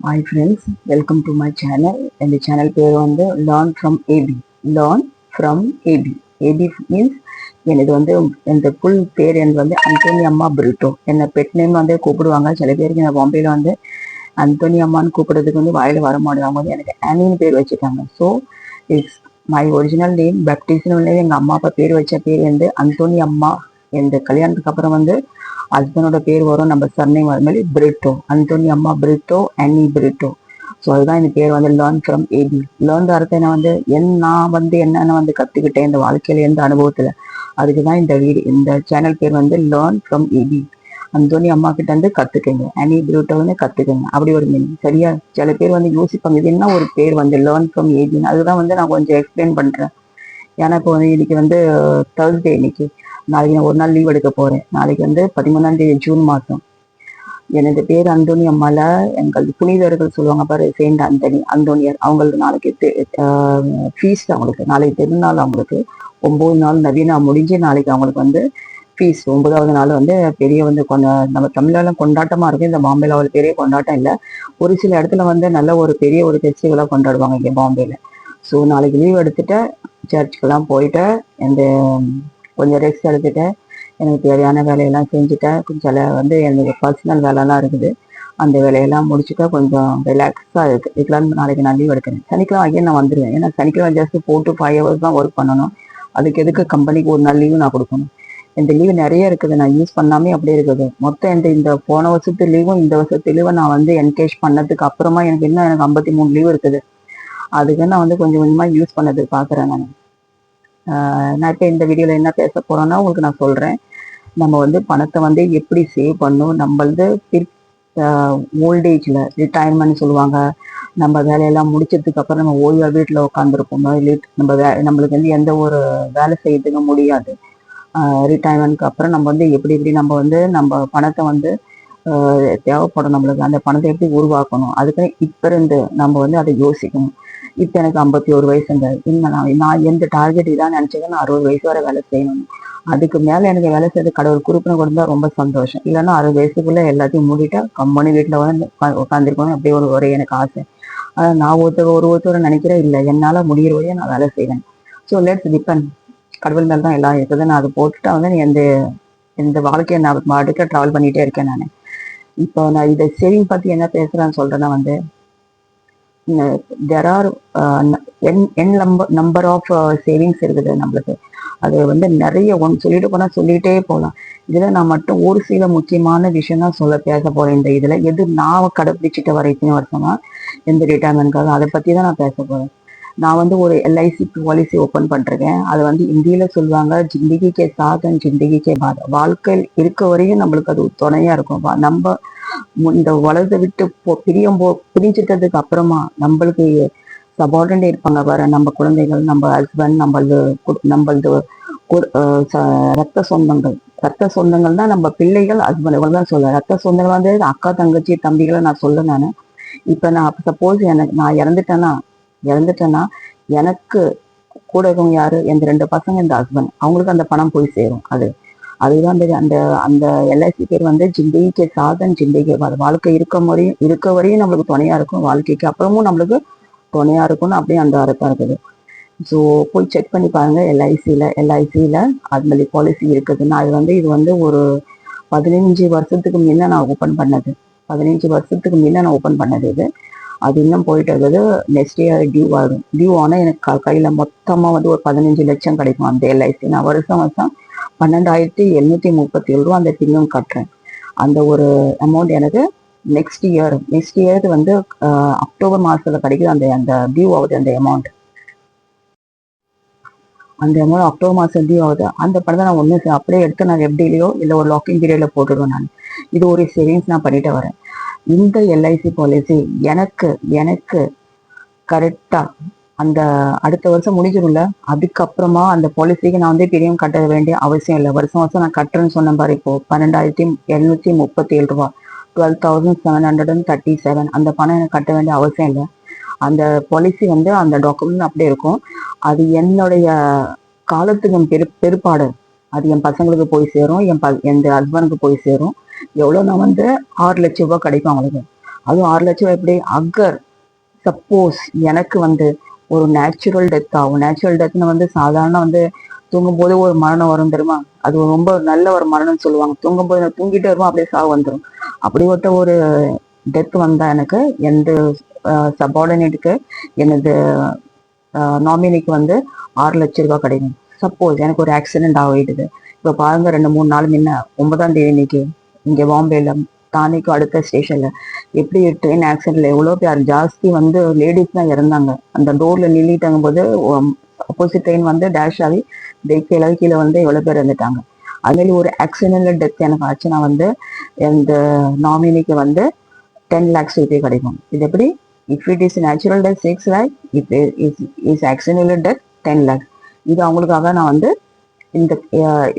Hi friends welcome to my channel இந்த channel பேர் வந்து learn from AB learn from AB AB means எனது வந்து இந்த ஃபுல் பேர் எனக்கு வந்து அந்தோனி அம்மா பிரிட்டோ என்னை பெட் நேம் வந்து கூப்பிடுவாங்க. சில பேருக்கு நான் பாம்பேயில் வந்து அந்தோனி அம்மான்னு கூப்பிடுறதுக்கு வந்து வாயில் வர மாட்டாங்க வந்து எனக்கு ஆனின்னு பேர் வச்சுட்டாங்க so it's my original name பேப்டிஸ்னு எங்கள் அம்மா அப்பா பேர் வச்ச பேர் வந்து அந்தோனி அம்மா. இந்த கல்யாணத்துக்கு அப்புறம் வந்து ஹஸ்பண்டோட பேர் வரும் நம்ம சர்நேம் வர மாதிரி பிரிட்டோ அந்தோனி அம்மா பிரிட்டோ அன்னி பிரிட்டோ ஸோ அதுதான் இந்த பேர் வந்து லேர்ன் ஃப்ரம் ஏபி லேர்ன் அர்த்தம் என்ன வந்து என் நான் வந்து என்னென்ன வந்து கற்றுக்கிட்டேன் இந்த வாழ்க்கையில எந்த அனுபவத்தில்? அதுக்கு தான் இந்த வீடு இந்த சேனல் பேர் வந்து லேர்ன் ஃப்ரம் ஏபி அந்தோனி அம்மா கிட்ட வந்து கத்துக்கங்க. அனி பிரிட்டோ வந்து கத்துக்கங்க. அப்படி ஒரு மீனிங் சரியா? சில பேர் வந்து யோசிப்பாங்க இது என்ன ஒரு பேர் வந்து லேர்ன் ஃப்ரம் ஏபின்னு அதுதான் வந்து நான் கொஞ்சம் எக்ஸ்பிளைன் பண்றேன். ஏன்னா இப்போ வந்து இன்னைக்கு வந்து தேர்ஸ்டே இன்னைக்கு. நாளைக்கு நான் ஒரு நாள் லீவ் எடுக்க போறேன். நாளைக்கு வந்து பதிமூணாம் தேதி ஜூன் மாதம். எனது பேர் அந்தோனி அம்மால எங்கள் புனிதர்கள் சொல்லுவாங்க பாரு சேண்ட் அந்தனி அந்தோனியர் அவங்களுக்கு நாளைக்கு ஃபீஸ் அவங்களுக்கு. நாளைக்கு திருநாள் அவங்களுக்கு. ஒன்பது நாள் நவீனா முடிஞ்சு நாளைக்கு அவங்களுக்கு வந்து ஃபீஸ் ஒன்பதாவது நாள் வந்து பெரிய வந்து கொண்ட நம்ம தமிழ்நாட்டில் கொண்டாட்டமா இருக்கு. இந்த பாம்பேல ஒரு பெரிய கொண்டாட்டம் இல்லை. ஒரு சில இடத்துல வந்து நல்ல ஒரு பெரிய ஒரு ஃபெஸ்டிவலாக கொண்டாடுவாங்க இங்கே பாம்பேல. ஸோ நாளைக்கு லீவ் எடுத்துட்டு சர்ச்சுக்கெல்லாம் போயிட்டு இந்த கொஞ்சம் ரெஸ்ட் எடுத்துட்டு எனக்கு தேவையான வேலையெல்லாம் செஞ்சுட்டேன். கொஞ்சம் வந்து எனக்கு பர்சனல் வேலைலாம் இருக்குது. அந்த வேலையெல்லாம் முடிச்சுட்டா கொஞ்சம் ரிலாக்ஸாக இருக்கு. இதுக்கெல்லாம் நாளைக்கு நான் லீவ் எடுக்கிறேன். சனிக்கிழமை அகைன் நான் வந்துடுவேன் ஏன்னா சனிக்கிழமை just four to five hours தான் ஒர்க் பண்ணணும். அதுக்கு எதுக்கு கம்பெனிக்கு ஒரு நாள் லீவு நான் கொடுக்கணும். இந்த லீவு நிறைய இருக்குது. நான் யூஸ் பண்ணாமே அப்படியே இருக்குது. மொத்தம் இந்த இந்த போன வருஷத்து லீவும் இந்த வருஷத்து லீவும் நான் வந்து என்கேஜ் பண்ணதுக்கு அப்புறமா எனக்கு இன்னும் எனக்கு ஐம்பத்தி மூணு லீவ் இருக்குது. அதுக்கு நான் வந்து கொஞ்சம் கொஞ்சமாக யூஸ் பண்ணதுக்கு பார்க்குறேன் நான். நான் இப்போ இந்த வீடியோவில் என்ன பேச போகிறோன்னா உங்களுக்கு நான் சொல்கிறேன் நம்ம வந்து பணத்தை வந்து எப்படி சேவ் பண்ணும் நம்மளது ஓல்டேஜில் ரிட்டையர்மெண்ட் சொல்லுவாங்க. நம்ம வேலையெல்லாம் முடிச்சதுக்கு அப்புறம் நம்ம ஓய்வாக வீட்டில் உட்காந்துருப்போம் நம்ம வே நம்மளுக்கு வந்து எந்த ஒரு வேலை செய்யறதுக்கு முடியாது. ரிட்டையர்மெண்ட்க்கு அப்புறம் நம்ம வந்து எப்படி எப்படி நம்ம வந்து நம்ம பணத்தை வந்து தேவைப்படும் நம்மளுக்கு. அந்த பணத்தை எப்படி உருவாக்கணும்? அதுக்கு இப்போ இருந்து நம்ம வந்து அதை யோசிக்கணும். இப்போ எனக்கு ஐம்பத்தி ஒரு வயசுங்க. இன்னும் நான் நான் எந்த டார்கெட் இதான் நினச்சேன் நான் அறுபது வயசு வரை வேலை செய்யணும் அதுக்கு மேலே எனக்கு வேலை செய்யறது கடவுள் குறிப்பின கொடுத்தா ரொம்ப சந்தோஷம். இல்லைன்னா அறுபது வயசுக்குள்ளே எல்லாத்தையும் மூடிட்டா கம்பெனி வீட்டில் வந்து உட்காந்துருக்கணும் அப்படி ஒரு ஒரே எனக்கு ஆசை. ஆனால் நான் ஒருத்தர் ஒரு ஒருத்தர் நினைக்கிறேன் இல்லை. என்னால் முடிகிற வழியை நான் வேலை செய்வேன். ஸோ லெட்ஸ் டிபெண்ட் கடவுள் மேலே தான் எல்லாம் இருக்குது. நான் அதை போட்டுட்டு வந்து எந்த எந்த வாழ்க்கையை நான் பாட்டுக்கு ட்ராவல் பண்ணிகிட்டே இருக்கேன் நான். இப்போ நான் இதை சேவிங் பற்றி என்ன பேசுகிறேன்னு சொல்கிறேன்னா வந்து there are n n number number of savings இருக்குது நம்மளுக்கு. அது வந்து நிறைய ஒன்று சொல்லிட்டு போனால் சொல்லிகிட்டே போகலாம் இதில் நான் மட்டும் ஒரு சில முக்கியமான விஷயம் தான் சொல்ல பேச போகிறேன் இந்த இதில் எது நான் கடைப்பிடிச்சிட்ட வரைக்கும் வருஷமா எந்த ரிட்டையர்மெண்ட்காக அதை பற்றி தான் நான் பேச போகிறேன் நான் வந்து ஒரு எல்ஐசி பாலிசி ஓப்பன் பண்ணுறேன் அது வந்து இந்தியில சொல்லுவாங்க ஜிந்தகிக்கே கே அண்ட் ஜிந்திகி கே வாழ்க்கையில் இருக்க வரையும் நம்மளுக்கு அது துணையாக இருக்கும். நம்ம இந்த உலகத்தை விட்டு போ பிரியும் போ பிரிஞ்சிட்டதுக்கு அப்புறமா நம்மளுக்கு சபார்டினேட் இருப்பாங்க வர நம்ம குழந்தைகள் நம்ம ஹஸ்பண்ட் நம்மளது நம்மளது ரத்த சொந்தங்கள். ரத்த சொந்தங்கள் தான் நம்ம பிள்ளைகள் ஹஸ்பண்ட் இவங்க தான் சொல்லுவேன் ரத்த சொந்தங்கள் வந்து அக்கா தங்கச்சி தம்பிகளை நான் சொல்ல நான். இப்போ நான் சப்போஸ் எனக்கு நான் இறந்துட்டேன்னா இறந்துட்டேன்னா எனக்கு கூட இருக்கவங்க யாரு? எந்த ரெண்டு பசங்க இந்த ஹஸ்பண்ட் அவங்களுக்கு அந்த பணம் போய் சேரும். அது அதுதான் அந்த அந்த அந்த எல்ஐசி பேர் வந்து ஜிந்தகிக்கு சாதன் ஜிந்தகி வாழ்க்கை இருக்க முறையும் இருக்க வரையும் நம்மளுக்கு துணையா இருக்கும் வாழ்க்கைக்கு. அப்புறமும் நம்மளுக்கு துணையா இருக்கும்னு அப்படியே அந்த அர்த்தம் இருக்குது. ஸோ போய் செக் பண்ணி பாருங்க எல்ஐசியில் எல்ஐசியில் அது மாதிரி பாலிசி இருக்குதுன்னா அது வந்து இது வந்து ஒரு பதினஞ்சு வருஷத்துக்கு முன்ன நான் ஓப்பன் பண்ணது. பதினஞ்சு வருஷத்துக்கு முன்ன நான் ஓப்பன் பண்ணது இது. அது இன்னும் போயிட்டு இருந்தது. நெக்ஸ்ட் இயர் டியூ ஆகும் டியூ ஆனால் எனக்கு கையில் மொத்தமாக வந்து ஒரு பதினஞ்சு லட்சம் கிடைக்கும் அந்த எல்ஐசி நான் வருஷம் வருஷம் பன்னெண்டாயிரத்தி எழுநூற்றி முப்பத்தி ஏழு ரூபா அந்த பின்னும் கட்டுறேன். அந்த ஒரு அமௌண்ட் எனக்கு நெக்ஸ்ட் இயர் நெக்ஸ்ட் இயருக்கு வந்து அக்டோபர் மாதத்தில் கிடைக்குது அந்த அந்த டியூ ஆகுது அந்த அமௌண்ட் அந்த அமௌண்ட் அக்டோபர் மாதம் டியூ ஆகுது. அந்த பணத்தை நான் ஒன்று அப்படியே எடுத்து நான் எஃப்டிலையோ இல்லை ஒரு லாக்கிங் பீரியடில் போட்டுடுவேன் நான். இது ஒரு சேவிங்ஸ் நான் பண்ணிட்டு வரேன். இந்த எல்ஐசி பாலிசி எனக்கு எனக்கு கரெக்டாக அந்த அடுத்த வருஷம் முடிஞ்சிடும்ல? அதுக்கப்புறமா அந்த பாலிசிக்கு நான் வந்து பிரியம் கட்ட வேண்டிய அவசியம் இல்லை. வருஷம் வருஷம் நான் கட்டுறேன்னு சொன்ன பாரு இப்போ பன்னெண்டாயிரத்தி எழுநூத்தி முப்பத்தி ஏழு ரூபா twelve thousand seven hundred and thirty seven அந்த பணம் எனக்கு கட்ட வேண்டிய அவசியம் இல்லை. அந்த பாலிசி வந்து அந்த டாக்குமெண்ட் அப்படியே இருக்கும். அது என்னுடைய காலத்துக்கு பெரு பெருப்பாடு. அது என் பசங்களுக்கு போய் சேரும். என் ப என் ஹஸ்பண்டுக்கு போய் சேரும். எவ்வளோ நான் வந்து ஆறு லட்சம் ரூபாய் கிடைக்கும் அவங்களுக்கு. அதுவும் ஆறு லட்சம் எப்படி? அகர் சப்போஸ் எனக்கு வந்து ஒரு நேச்சுரல் டெத் ஆகும் நேச்சுரல் டெத்னு வந்து சாதாரண வந்து தூங்கும்போது ஒரு மரணம் வரும் தெரியுமா? அது ரொம்ப நல்ல ஒரு மரணம்னு சொல்லுவாங்க. தூங்கும்போது நான் தூங்கிட்டே வருவோம் அப்படியே சாவு வந்துடும் அப்படிப்பட்ட ஒரு டெத் வந்தா எனக்கு எந்த சபார்டினேட்டுக்கு எனது நாமினிக்கு வந்து ஆறு லட்சம் ரூபாய் கிடைக்கும். சப்போஸ் எனக்கு ஒரு ஆக்சிடென்ட் ஆகிடுது. இப்போ பாருங்க ரெண்டு மூணு நாள் முன்ன ஒன்பதாம் தேதி இன்னைக்கு இங்கே பாம்பேல தானேக்கும் அடுத்த ஸ்டேஷன்ல எப்படி ட்ரெயின் ஆக்சிடென்ட்ல எவ்வளோ பேர் ஜாஸ்தி வந்து லேடிஸ் தான் இறந்தாங்க. அந்த டோர்ல நின்றுட்டாங்க போது ஆப்போசிட் ட்ரெயின் வந்து டேஷ் ஆகி பிரேக் கீழே கீழே வந்து எவ்வளோ பேர் இருந்துட்டாங்க அதுமாரி ஒரு ஆக்சிடென்ட்ல டெத் எனக்கு ஆச்சுன்னா வந்து இந்த நாமினிக்கு வந்து டென் லேக்ஸ் ருபி கிடைக்கும். இது எப்படி? If it is natural death six lakh if is is accidental death ten lakhs இது அவங்களுக்காக நான் வந்து இந்த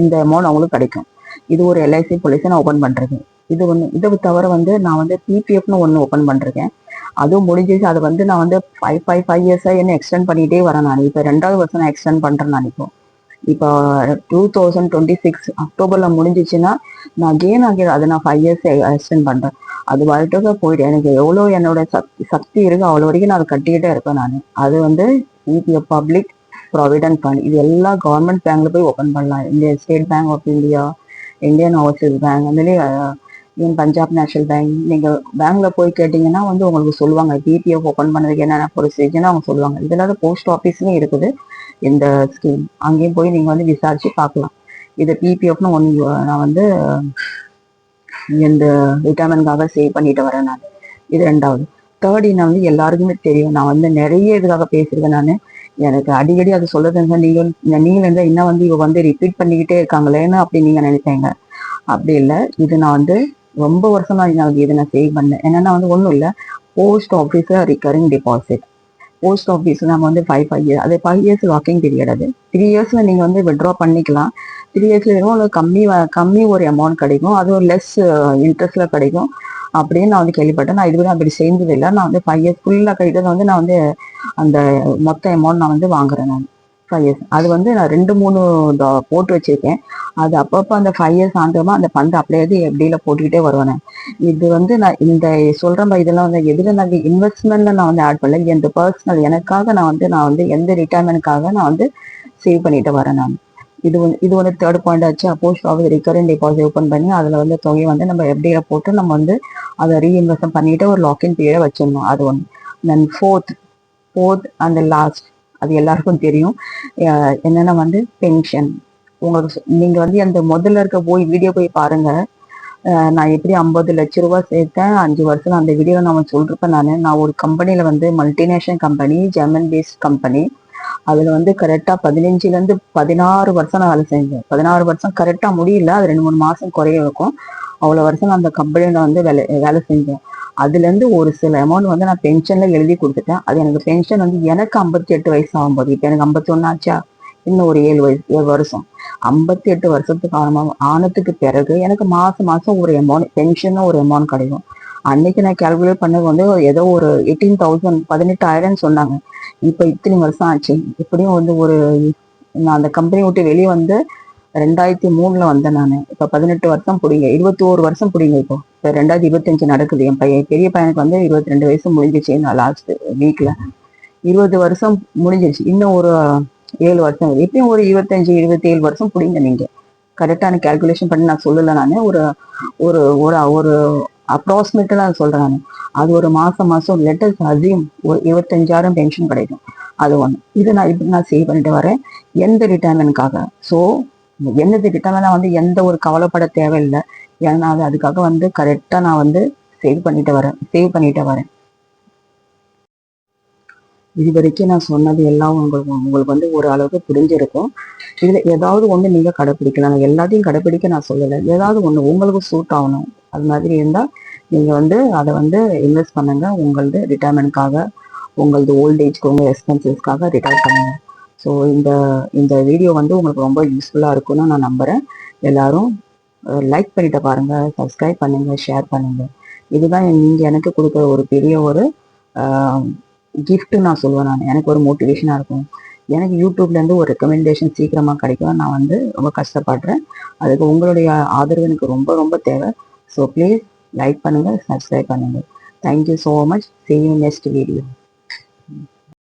இந்த அமௌண்ட் அவங்களுக்கு கிடைக்கும். இது ஒரு எல்ஐசி பாலிசி நான் ஓப்பன் பண்ணுறேன் இது ஒன்று இதை தவிர வந்து நான் வந்து பிபிஎஃப்னு ஒன்று ஓப்பன் பண்ணுறேன் அதுவும் முடிஞ்சிச்சு அதை வந்து நான் வந்து ஃபைவ் ஃபைவ் ஃபைவ் இயர்ஸாக என்ன எக்ஸ்டெண்ட் பண்ணிகிட்டே வரேன் நான். இப்போ ரெண்டாவது வருஷம் நான் எக்ஸ்டெண்ட் பண்ணுறேன் நான் இப்போ. இப்போ டூ தௌசண்ட் டுவெண்ட்டி சிக்ஸ் அக்டோபரில் முடிஞ்சிச்சுன்னா நான் கேன் ஆகி அதை நான் ஃபைவ் இயர்ஸ் எக்ஸ்டெண்ட் பண்ணுறேன் அது வரட்டுக்கு போயிட்டு எனக்கு எவ்வளோ என்னோட சக்தி சக்தி இருக்கு அவ்வளோ வரைக்கும் நான் அதை கட்டிக்கிட்டே இருப்பேன் நான். அது வந்து பிபிஎஃப் பப்ளிக் ப்ராவிடன்ட் ஃபண்ட் இது எல்லா கவர்மெண்ட் பேங்க்ல போய் ஓப்பன் பண்ணலாம். India State Bank of India Indian Overseas Bank அந்த மாதிரி ஈவன் பஞ்சாப் நேஷனல் பேங்க் நீங்கள் பேங்க்ல போய் கேட்டிங்கன்னா வந்து உங்களுக்கு சொல்லுவாங்க பிபிஎஃப் ஓப்பன் பண்ணதுக்கு என்னென்ன ப்ரொசீஜர்னு அவங்க சொல்லுவாங்க. இதெல்லாம் போஸ்ட் ஆஃபீஸ்லேயும் இருக்குது இந்த ஸ்கீம் அங்கேயும் போய் நீங்கள் வந்து விசாரிச்சு பார்க்கலாம். இது பிபிஎஃப்னு ஒன்று நான் வந்து இந்த ரிட்டைர்மெண்ட்காக சேவ் பண்ணிட்டு வரேன் நான். இது ரெண்டாவது. தேர்ட் என்ன வந்து எல்லாருக்குமே தெரியும். நான் வந்து நிறைய இதுக்காக பேசியிருக்கேன் நான். எனக்கு அடிக்கடி அது சொல்லுதுங்க நீங்கள் நீங்கள் இருந்தால் என்ன வந்து இவ வந்து ரிப்பீட் பண்ணிக்கிட்டே இருக்காங்களேன்னு அப்படி நீங்க நினைப்பீங்க. அப்படி இல்லை. இது நான் வந்து ரொம்ப வருஷமா நான் இதை நான் சேவ் பண்ணேன். என்னென்னா வந்து ஒன்றும் இல்லை. Post office recurring deposit post office நம்ம வந்து ஃபைவ் ஃபைவ் இயர்ஸ் அது ஃபைவ் இயர்ஸ் வாக்கிங் பீரியட் அது. த்ரீ இயர்ஸ்ல நீங்கள் வந்து விட்ரா பண்ணிக்கலாம். த்ரீ இயர்ஸ்ல வெறும் உங்களுக்கு கம்மி கம்மி ஒரு அமௌண்ட் கிடைக்கும். அது ஒரு லெஸ் இன்ட்ரெஸ்ட்ல uh, கிடைக்கும். அப்படின்னு நான் வந்து கேள்விப்பட்டேன். நான் இதுவரை அப்படி செஞ்சது இல்லை. நான் வந்து ஃபைவ் இயர்ஸ் ஃபுல்லாக கழித்தது வந்து நான் வந்து அந்த மொத்த அமௌண்ட் நான் வந்து வாங்குறேன் நான். ஃபைவ் இயர்ஸ் அது வந்து நான் ரெண்டு மூணு போட்டு வச்சிருக்கேன். அது அப்பப்போ அந்த ஃபைவ் இயர்ஸ் ஆண்டமா அந்த ஃபண்ட் அப்படியே எப்படியில போட்டுக்கிட்டே வருவேன் நான். இது வந்து நான் இந்த சொல்றேன் மாதிரி இதெல்லாம் வந்து எதில் நான் இன்வெஸ்ட்மெண்ட்ல நான் வந்து ஆட் பண்ணல. எந்த பர்சனல் எனக்காக நான் வந்து நான் வந்து எந்த ரிட்டைர்மெண்ட்காக நான் வந்து சேவ் பண்ணிட்டு வரேன் நான். இது வந்து இது வந்து தேர்ட் பாயிண்ட் ஆச்சு. அப்போஸ் ஆஃபீஸ் ரிகரண்ட் டெபாசிட் ஓப்பன் பண்ணி அதில் வந்து தொகையை வந்து நம்ம எப்படியா போட்டு நம்ம வந்து அதை ரீஇன்வெஸ்ட் பண்ணிட்டு ஒரு லாக்இன் பீரியடை வச்சிடணும். அது ஒன்று then fourth fourth and last அது எல்லாருக்கும் தெரியும். என்னென்ன வந்து பென்ஷன் உங்களுக்கு நீங்கள் வந்து அந்த முதல்ல இருக்க போய் வீடியோ போய் பாருங்கள் நான் எப்படி ஐம்பது லட்ச ரூபா சேர்த்தேன் அஞ்சு வருஷம் அந்த வீடியோ நான் சொல்லிருப்பேன் நான் நான் ஒரு கம்பெனியில் வந்து multinational company German based company அதுல வந்து கரெக்டா பதினஞ்சுலேருந்து பதினாறு வருஷம் நான் வேலை செஞ்சேன். பதினாறு வருஷம் கரெக்டா முடியல. அது ரெண்டு மூணு மாசம் குறைய இருக்கும். அவ்வளவு வருஷம் நான் அந்த கம்பெனியில் வந்து வேலை வேலை செஞ்சேன். அதுல இருந்து ஒரு சில அமௌண்ட் வந்து நான் பென்ஷன்ல எழுதி கொடுத்துட்டேன். அது எனக்கு பென்ஷன் வந்து எனக்கு ஐம்பத்தி எட்டு வயசு ஆகும்போது இப்போ எனக்கு ஐம்பத்தி ஆச்சா? இன்னும் ஒரு ஏழு வயசு ஏழு வருஷம். ஐம்பத்தி எட்டு வருஷத்துக்கு ஆனமா ஆனதுக்கு பிறகு எனக்கு மாசம் மாசம் ஒரு அமௌண்ட் பென்ஷனும் ஒரு அமௌண்ட் கிடைக்கும். அன்னைக்கு நான் கால்குலேட் பண்ணது வந்து ஏதோ ஒரு எயிட்டீன் தௌசண்ட் பதினெட்டாயிரம்னு சொன்னாங்க. இப்போ இத்தனை வருஷம் ஆச்சு. இப்படியும் வந்து ஒரு நான் அந்த கம்பெனி விட்டு வெளியே வந்து ரெண்டாயிரத்தி மூணுல வந்தேன் நான். இப்போ பதினெட்டு வருஷம் பிடிங்க. இருபத்தி ஒரு வருஷம் பிடிங்க இப்போ. இப்போ ரெண்டாயிரத்தி இருபத்தஞ்சு நடக்குது. என் பையன் பெரிய பையனுக்கு வந்து இருபத்தி ரெண்டு வயசு முடிஞ்சிச்சு. நான் லாஸ்ட் வீக்ல இருபது வருஷம் முடிஞ்சிருச்சு. இன்னும் ஒரு ஏழு வருஷம். எப்பயும் ஒரு இருபத்தஞ்சு இருபத்தி ஏழு வருஷம் பிடிங்க நீங்க. கரெக்டான கால்குலேஷன் பண்ணி நான் சொல்லலை நான். ஒரு ஒரு ஒரு அப்ராக்சிமேட்டாக நான் சொல்றேன் நான். அது ஒரு மாசம் மாசம் லெட்டர்ஸ் அதிகம் ஒரு இருபத்தஞ்சாயிரம் பென்ஷன் கிடைக்கும். அது ஒன்று இது நான் இப்படி நான் சேவ் பண்ணிட்டு வரேன். எந்த ரிட்டைர்மெண்ட்காக ஸோ என்னது ரிட்டைர்மெண்ட் வந்து எந்த ஒரு கவலைப்பட தேவையில்லை. ஏன்னா அது அதுக்காக வந்து கரெக்டாக நான் வந்து சேவ் பண்ணிட்டு வரேன். சேவ் பண்ணிட்டு வரேன். இது வரைக்கும் நான் சொன்னது எல்லாம் உங்களுக்கு உங்களுக்கு வந்து ஒரு அளவுக்கு புரிஞ்சிருக்கும். இதுல ஏதாவது ஒண்ணு நீங்க கடைப்பிடிக்கலாம். நான் எல்லாத்தையும் கடைப்பிடிக்க நான் சொல்லலை. ஏதாவது ஒண்ணு உங்களுக்கு சூட் ஆகணும். அது மாதிரி இருந்தால் நீங்கள் வந்து அதை வந்து இன்வெஸ்ட் பண்ணுங்க. உங்களது ரிட்டைர்மெண்ட்காக உங்களது ஓல்டேஜ்க்கு உங்கள் எக்ஸ்பென்சஸ்க்காக ரிட்டையர் பண்ணுங்க. ஸோ இந்த இந்த வீடியோ வந்து உங்களுக்கு ரொம்ப யூஸ்ஃபுல்லாக இருக்கும்னு நான் நம்புகிறேன் எல்லாரும் லைக் பண்ணிட்டு பாருங்கள் சப்ஸ்கிரைப் பண்ணுங்கள் ஷேர் பண்ணுங்கள் இதுதான் நீங்கள் எனக்கு கொடுக்குற ஒரு பெரிய ஒரு கிஃப்ட்டு நான் சொல்லுவேன் நான். எனக்கு ஒரு மோட்டிவேஷனாக இருக்கும். எனக்கு யூடியூப்லேருந்து ஒரு ரெக்கமெண்டேஷன் சீக்கிரமாக கிடைக்கும். நான் வந்து ரொம்ப கஷ்டப்படுறேன். அதுக்கு உங்களுடைய ஆதரவு எனக்கு ரொம்ப ரொம்ப தேவை. ஸோ ப்ளீஸ் லைக் பண்ணுங்க சப்ஸ்கிரைப் பண்ணுங்க. Thank you so much see you video